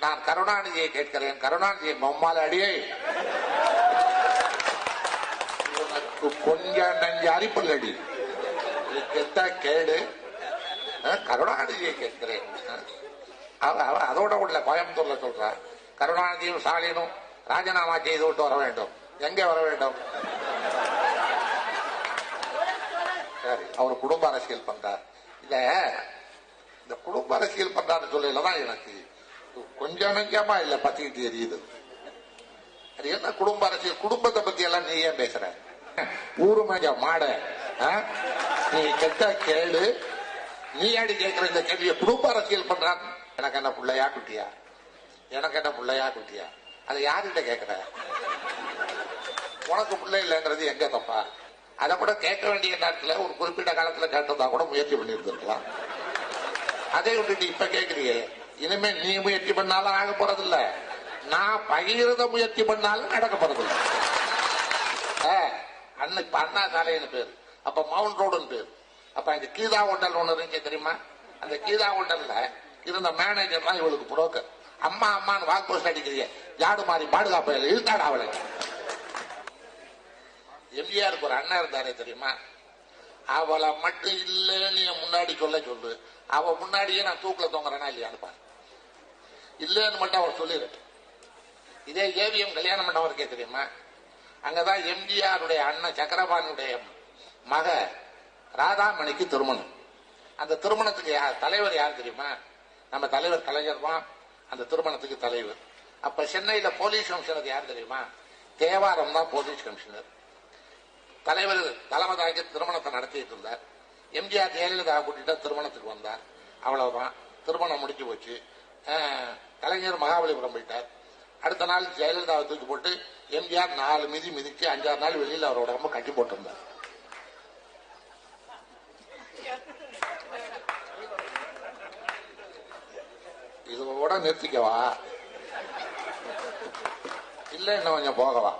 நான் கருணாநிதியை கேட்கிறேன். கருணாநிதியை மம்மால அடியே. உனக்கு கொஞ்சம் நஞ்சு அரிப்பல்லடி இது கெட்ட கேடு? கருணாநிதியை கேட்கிறேன். அவ- அதோட உள்ள கோயம்புத்தூர்ல சொல்ற. கருணாநிதியும் ஸ்டாலினும் ராஜினாமா செய்து விட்டு வர வேண்டும். எங்கே வர வேண்டும்? சரி அவர் குடும்ப அரசியல் பண்றார். இத இந்த குடும்ப அரசியல் பண்றாருன்னு சொல்லலாம் எனக்கு கொஞ்சம் நெஞ்சமா இல்ல பத்திக்கிட்டு எரியுது அது என்ன குடும்ப அரசியல்? குடும்பத்தை பத்தி எல்லாம் நீ ஏன் பேசுற? ஊரு மேஜ மாட ஆ? நீ கேட்டா கேளு. நீ அடி கேட்கிற இந்த கேள்வியை? குடும்ப அரசியல் பண்றான். எனக்கு என்ன பிள்ளையா குட்டியா? எனக்கு என்ன பிள்ளையா குட்டியா? அது யார்கிட்ட கேட்கிற உனக்கு பிள்ளை இல்லைன்றது எங்க தப்பா? அதை கூட கேட்க வேண்டிய நேரத்துல ஒரு குறிப்பிட்ட காலத்துல கேட்டதா கூட முயற்சி பண்ணியிருந்திருக்கலாம். அதை விட்டுட்டு இப்ப கேக்குறியே. இனிமே நீ முயற்சி பண்ணாலும் ஆக போறதில்ல. நான் பகிர்ந்த முயற்சி பண்ணாலும் நடக்க போறதில்ல. அன்னைக்கு அண்ணா சாலைன்னு பேர். அப்ப மவுண்ட் ரோடுன்னு பேர். அப்ப இந்த கீதா ஹோட்டல் ஒண்ணு இருந்துச்சு தெரியுமா? அந்த கீதா ஹோட்டல்ல இருந்த மேனேஜர் தான் இவளுக்கு புரோக்கர் அம்மா அம்மான்னு வாக்கு போஸ்ட் அடிக்கிறீங்க ஜாடு மாறி பாதுகாப்பு இழுத்தாடு அவளை. எம்ஜிஆருக்கு ஒரு அண்ணன் இருந்தாரே தெரியுமா? அவளை மட்டும் இல்லைன்னு முன்னாடி சொல்ல சொல்லு. அவ முன்னாடியே நான் தூக்கில தொங்குறேன்னா இல்லையான்னு பாரு. இல்லைன்னு மட்டும் அவர் சொல்லிடு இதே ஏவிஎம் கல்யாண மண்டபம் இருக்கே தெரியுமா? அங்கதான் எம்ஜிஆருடைய அண்ணன் சக்கரபாணியுடைய மக ராதாமணிக்கு திருமணம். அந்த திருமணத்துக்கு யார் தலைவர் யார் தெரியுமா? நம்ம தலைவர் கலைஞர் தான். அந்த திருமணத்துக்கு தலைவர். அப்ப சென்னையில போலீஸ் கமிஷனர் யார் தெரியுமா? தேவாரம் தான் போலீஸ் கமிஷனர். தலைவர் தலைமதாக்கி திருமணத்தை நடத்திட்டு இருந்தார். எம்ஜிஆர் ஜெயலலிதா கூட்டிட்டு திருமணத்துக்கு வந்தார். அவ்வளவுதான். திருமணம் முடிஞ்சு போச்சு. கலைஞர் மகாபலிபுரம் போயிட்டார். அடுத்த நாள் ஜெயலலிதாவை தூக்கி போட்டு எம்ஜிஆர் நாலு மிதி மிதிச்சு அஞ்சாறு நாள் வெளியில் அவரோட ரொம்ப கட்டி போட்டிருந்தார். இதோட நிறுத்திக்கவா? இல்ல இன்னும் கொஞ்சம் போகவா?